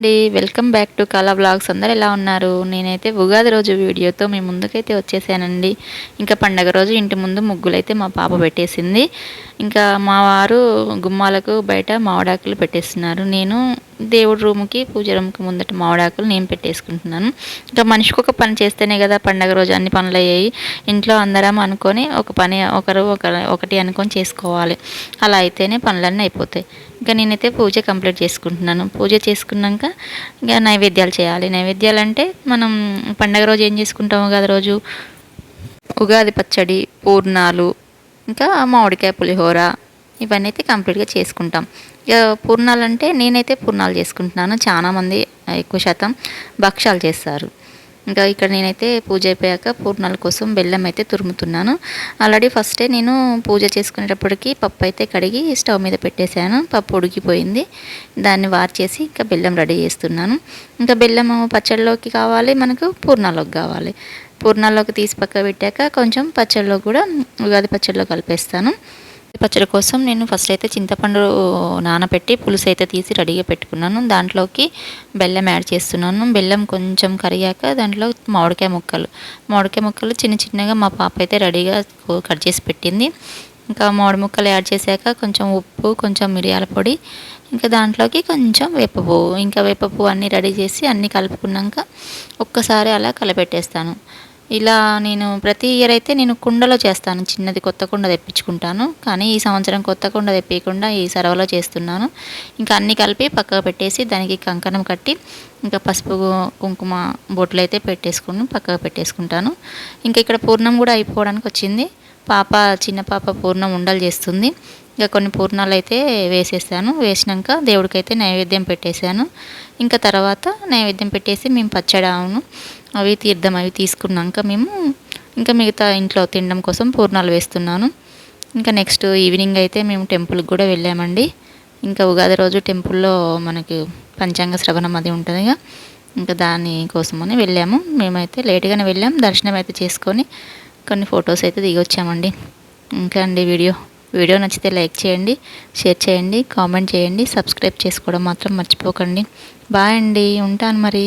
అండి. Welcome back to Kala blogs అందరు ఎలా ఉన్నారు? నేనైతే ఉగాది రోజు వీడియోతో మీ ముందుకైతే వచ్చేసానండి. ఇంకా పండగ రోజు ఇంటి ముందు ముగ్గులైతే మా పాప పెట్టేసింది. ఇంకా మా వారు గుమ్మాలకు బయట మావడాకులు పెట్టేస్తున్నారు. నేను దేవుడి రూమ్కి పూజ రూమ్కి ముందట మామిడాకులు నేను పెట్టేసుకుంటున్నాను. ఇంకా మనిషికి ఒక పని చేస్తేనే కదా పండగ రోజు అన్ని పనులు అయ్యాయి. ఇంట్లో అందరం అనుకొని ఒక పని ఒకరు ఒకటి అనుకొని చేసుకోవాలి. అలా అయితేనే పనులన్నీ అయిపోతాయి. ఇంకా నేనైతే పూజ కంప్లీట్ చేసుకుంటున్నాను. పూజ చేసుకున్నాక ఇంకా నైవేద్యాలు చేయాలి. నైవేద్యాలు అంటే మనం పండగ రోజు ఏం చేసుకుంటాము కదా రోజు? ఉగాది పచ్చడి పూర్ణాలు ఇంకా మామిడికాయ పులిహోర ఇవన్నీ అయితే కంప్లీట్గా చేసుకుంటాం. ఇక పూర్ణాలు అంటే నేనైతే పూర్ణాలు చేసుకుంటున్నాను. చాలామంది ఎక్కువ శాతం భక్ష్యాలు చేస్తారు. ఇంకా ఇక్కడ నేనైతే పూజ అయిపోయాక పూర్ణాల కోసం బెల్లం అయితే తురుముతున్నాను. ఆల్రెడీ ఫస్టే నేను పూజ చేసుకునేటప్పటికి పప్పు అయితే కడిగి స్టవ్ మీద పెట్టేశాను. పప్పు ఉడికిపోయింది. దాన్ని వార్చేసి ఇంకా బెల్లం రెడీ చేస్తున్నాను. ఇంకా బెల్లం పచ్చళ్ళలోకి కావాలి మనకు పూర్ణాలోకి కావాలి. పూర్ణాల్లోకి తీసి పక్క పెట్టాక కొంచెం పచ్చళ్ళలో కూడా ఉగాది పచ్చళ్ళలో కలిపేస్తాను. పచ్చడి కోసం నేను ఫస్ట్ అయితే చింతపండు నానబెట్టి పులుసు అయితే తీసి రెడీగా పెట్టుకున్నాను. దాంట్లోకి బెల్లం యాడ్ చేస్తున్నాను. బెల్లం కొంచెం కరిగాక దాంట్లో మామిడికాయ ముక్కలు. మామిడికాయ ముక్కలు చిన్న చిన్నగా మా పాప అయితే రెడీగా కట్ చేసి పెట్టింది. ఇంకా మామిడి ముక్కలు యాడ్ చేశాక కొంచెం ఉప్పు కొంచెం మిరియాల పొడి ఇంకా దాంట్లోకి కొంచెం వేపపువ్వు ఇంకా వేపపువ్వు అన్నీ రెడీ చేసి అన్నీ కలుపుకున్నాక ఒక్కసారి అలా కలపెట్టేస్తాను. ఇలా నేను ప్రతి ఇయర్ అయితే నేను కుండలో చేస్తాను. చిన్నది కొత్త కుండ తెప్పించుకుంటాను. కానీ ఈ సంవత్సరం కొత్త కుండ తెప్పించకుండా ఈ సరవలో చేస్తున్నాను. ఇంకా అన్నీ కలిపి పక్కకు పెట్టేసి దానికి కంకణం కట్టి ఇంకా పసుపు కుంకుమ బొట్లు అయితే పెట్టేసుకుని పక్కకు పెట్టేసుకుంటాను. ఇంకా ఇక్కడ పూర్ణం కూడా అయిపోవడానికి వచ్చింది. పాప చిన్న పాప పూర్ణం ఉండలు చేస్తుంది. ఇంకా కొన్ని పూర్ణాలు అయితే వేసేసాను వేసినాక దేవుడికైతే నైవేద్యం పెట్టేశాను. ఇంకా తర్వాత నైవేద్యం పెట్టేసి మేము పచ్చడాను అవి తీర్థం అవి తీసుకున్నాక మేము ఇంకా మిగతా ఇంట్లో తినడం కోసం పూర్ణాలు వేస్తున్నాను. ఇంకా నెక్స్ట్ ఈవినింగ్ అయితే మేము టెంపుల్కి కూడా వెళ్ళామండి. ఇంకా ఉగాది రోజు టెంపుల్లో మనకి పంచాంగ శ్రవణం అది ఉంటుందిగా. ఇంకా దాని కోసమని వెళ్ళాము. మేమైతే లేట్గానే వెళ్ళాం. దర్శనం అయితే చేసుకొని కొన్ని ఫొటోస్ అయితే దిగొచ్చామండి. ఇంకా అండి వీడియో. వీడియో నచ్చితే లైక్ చేయండి షేర్ చేయండి కామెంట్ చేయండి. సబ్స్క్రైబ్ చేసుకోవడం మాత్రం మర్చిపోకండి. బాయ్ అండి. ఉంటాను మరి.